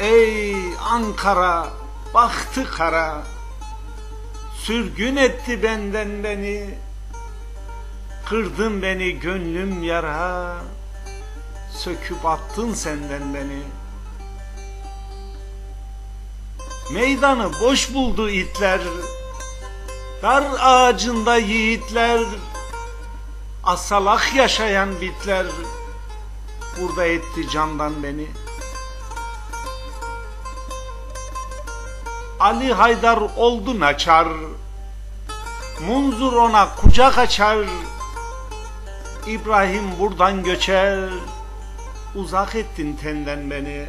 Ey Ankara baktı kara. Sürgün etti benden beni. Kırdın beni gönlüm yara. Söküp attın senden beni. Meydanı boş buldu itler. Dar ağacında yiğitler. Asalak yaşayan bitler. Burada etti candan beni Ali Haydar oldu naçar Munzur ona kucak açar İbrahim buradan göçer Uzak ettin tenden beni.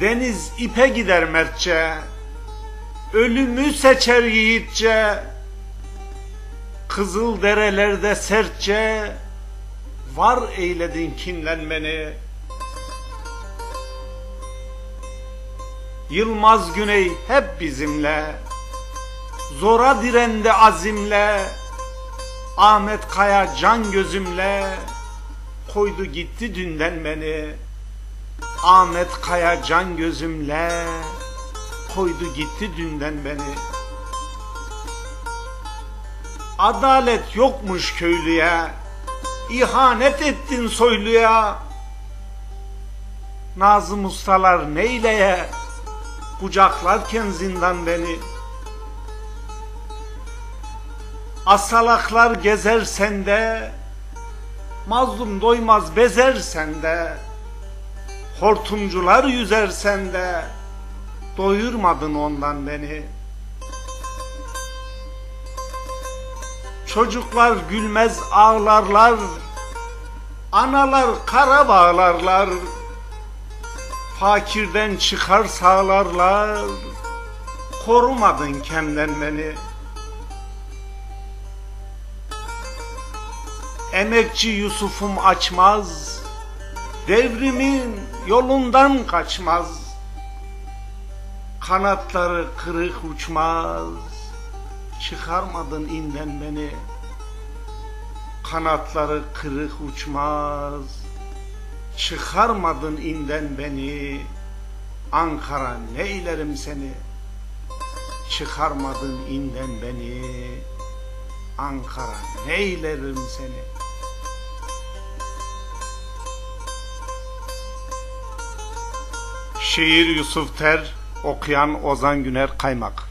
Deniz ipe gider mertçe Ölümü seçer yiğitçe. Kızıl derelerde sertçe Var eyledin kinlenmeni Yılmaz Güney hep bizimle Zora direndi azimle Ahmet Kaya can gözümle Koydu gitti dünden beni. Ahmet Kaya can gözümle Koydu gitti dünden beni. Adalet yokmuş köylüye İhanet ettin soyluya. Nazım ustalar neyleye Kucaklarken zindan beni. Asalaklar gezer sende Mazlum doymaz bezer sende. Hortumcular yüzer sende Doyurmadın ondan beni. Çocuklar gülmez ağlarlar Analar kara bağlarlar Fakirden çıkar sağlarlar. Korumadın kemden beni. Emekçi Yusuf'um açmaz. Devrimin yolundan kaçmaz. Kanatları kırık uçmaz. Çıkarmadın inden beni. Kanatları kırık uçmaz Çıkarmadın inden beni. Ankara neylerim seni? Çıkarmadın inden beni. Ankara neylerim seni? Şiir Yusuf Ter Okuyan Ozan Güner Kaymak